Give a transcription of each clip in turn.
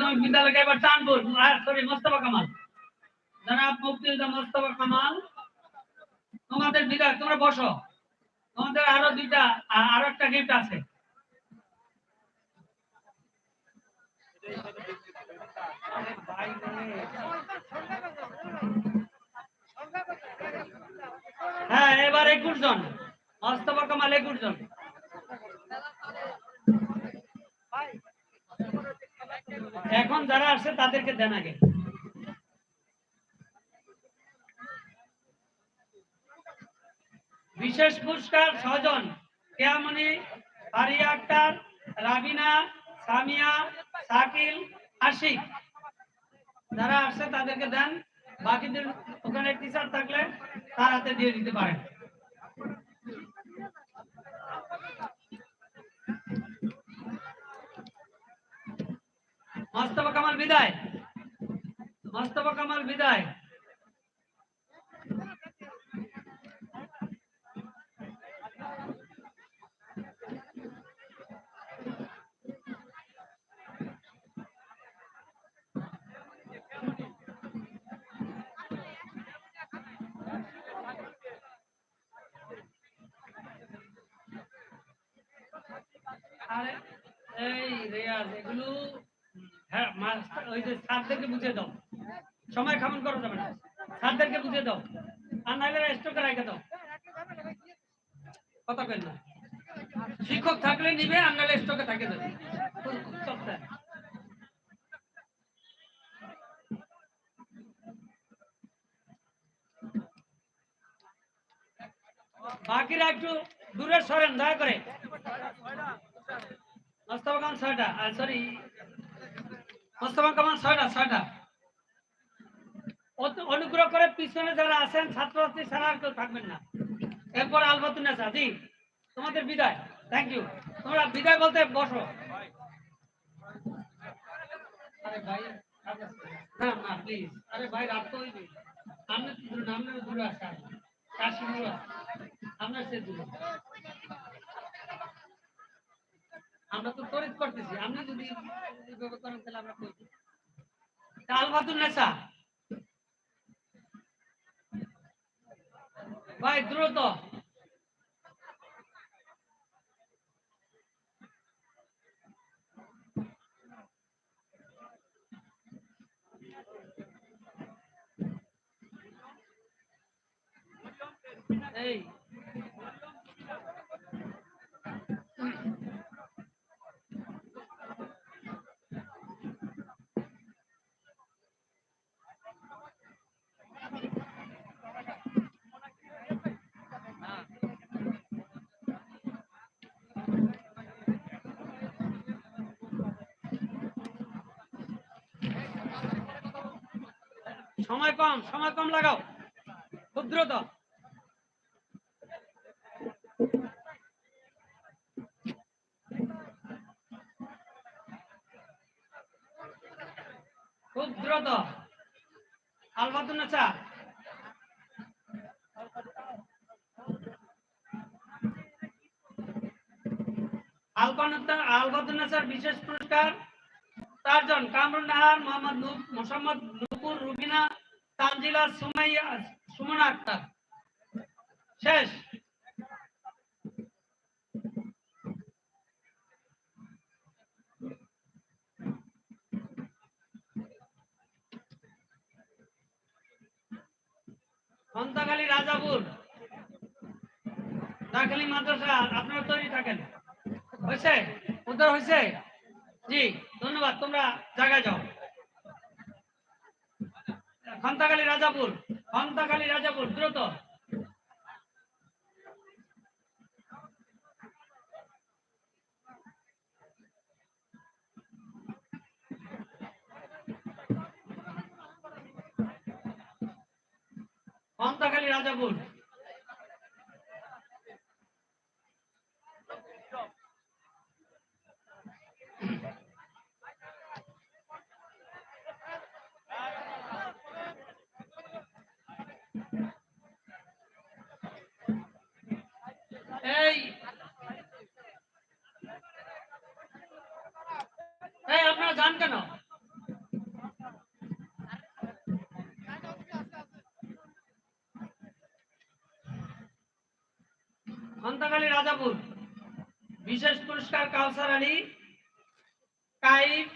মাধ্যমিক বিদ্যালয়কে এবার সরি মোস্তফা কামাল। মুক্তিযোদ্ধা মোস্তফা কামাল, তোমাদের তোমরা বসো। তোমাদের আরও দুইটা একটা গিফট আছে। হ্যাঁ এবার একুশ জন। মোস্তফা কামাল একুশ জন। এখন যারা আসছে, তাদেরকে দেন আগে। বিশেষ পুরস্কার ছজন কেয়ামনি ফারিয়া আক্তার, রাবিনা, সামিয়া, শাকিল, আশিক। যারা আসছে, তাদেরকে দেন। বাকিদের ওখানে টিচার থাকলে তার হাতে দিয়ে দিতে পারেন। মোস্তফা কামাল বিদায়। মোস্তফা কামাল বিদায়। এই রেয়াজ এগুলো হ্যাঁ আর শিক্ষক থাকলে নিবে, আর নাহলে স্টকে থাকে। বাকিরা একটু দূরে সরেন, দয়া করে। ছয়টা। সরি মোস্তফা কামাল, ছয়টা ছয়টা। অনুগ্রহ করে পিছনে যারা আছেন, ছাত্রছাত্রী ছাড়া আর কেউ থাকবেন না। এরপর আলবাতুন নেসা জি, তোমাদের বিদায়। থ্যাংক ইউ তোমরা বিদায় বলতে বসো। ভাই আমরা আমরা আমরা আমরা তো তরিত করতেছি। আপনি যদি এইভাবে তাহলে আমরা কই আলবাতুন নেসা ভাই দ্রুত। এই। সময় কম সময় কম লাগাও। খুব দ্রুত খুব দ্রুত আলবাতুন নেচা বিশেষ পুরস্কার চারজন কামরুন নাহার, মোহাম্মদ নূর মোহাম্মদ নুপুর রুবিনা তানজিলা সুমাইয়া সুমনা আক্তার। শেষ। খন্তাখালী রাজাপুর। দাখালি মাদ্রাসা, আপনারা তৈরি থাকেন। হয়েছে? উদ্ধার হয়েছে? জি, ধন্যবাদ। তোমরা জায়গায় যাও। খন্তাখালী রাজাপুর খন্তাকালী রাজাপুর দ্রুত। খন্তাকালী রাজাপুর এই। আপনারা গান কেন? খন্তাকালী রাজাপুর, বিশেষ পুরস্কার কাউসার আলী, কাইফ,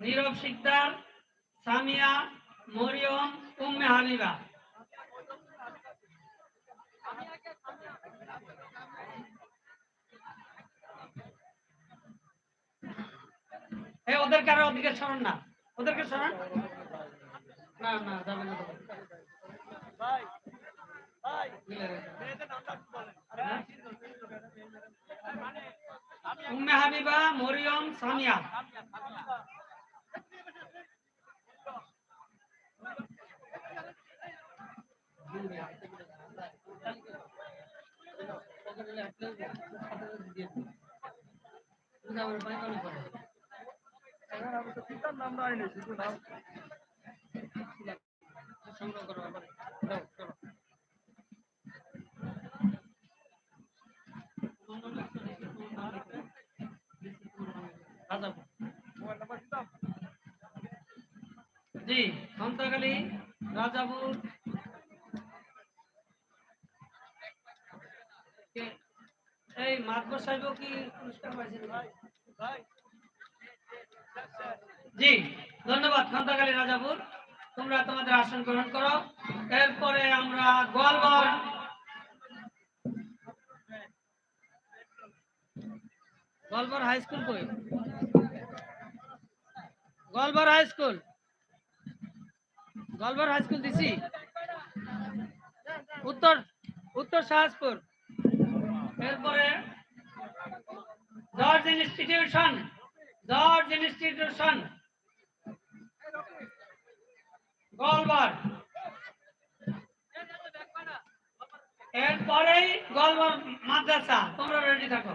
নীরব শিকদার, সামিয়া, মরিয়ম, উম্মে হালিবা এই ওদেরকে আরও ওদিকে সরান না। ওদেরকে সরান। না না যাবে না মরিয়ম সামিয়া। সংগ্রহ করো আবার। দাও রাজাপুর জি সন্তাকালী রাজাপুর। এই মাতবর সাহেব কি জি, ধন্যবাদ রাজাপুর। তোমরা তোমাদের আসন গ্রহণ করো। এরপরে আমরা হাই স্কুল কই? High school. Goalgarh high school দিছি। উত্তর উত্তর শাহজপুর এরপরে George institution George institution Goalgarh এরপরেই গোয়ালগড় মাদ্রাসা তোমরা রেডি থাকো।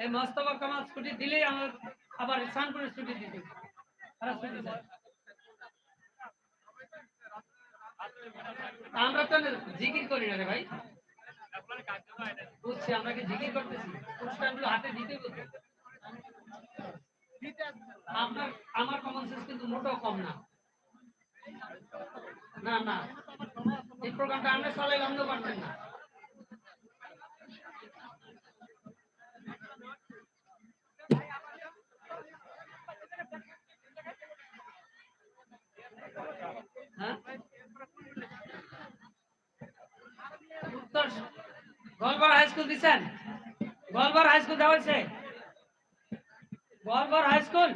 এই মোস্তফা কামাল ছুটি দিলেই আমার আবার করে ছুটি দিতে। আমরা তো জিকির করি না রে ভাই। বুঝছি, আমরা কি জিকির করতেছি? হাতে দিতে আপনার আমার কমন সেন্স কিন্তু মোটেও কম না। না না। এই প্রোগ্রামটা আমরা চলাই বন্ধ করতেন না হ্যাঁ উত্তর গোলবার হাই স্কুল দিছেন? গোলবার হাই স্কুল দেওয়া হয়েছে? গোলবার হাই স্কুল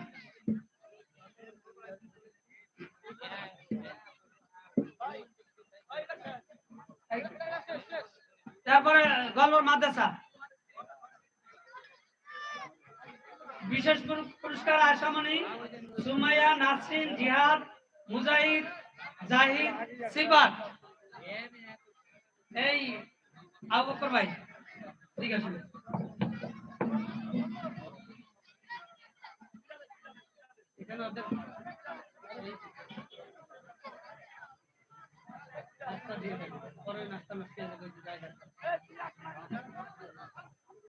তারপরে গোলবার মাদ্রাসা। বিশেষ পুর- পুরস্কার আসামনি সুমাইয়া, নাসরিন, জিহাদ, মুজাহিদ, জাহিদ, সিফাত। এই আবু বকর ভাই ঠিক আছে। এখানে নাস্তা দিয়ে পরে নাস্তা যাবে জায়গা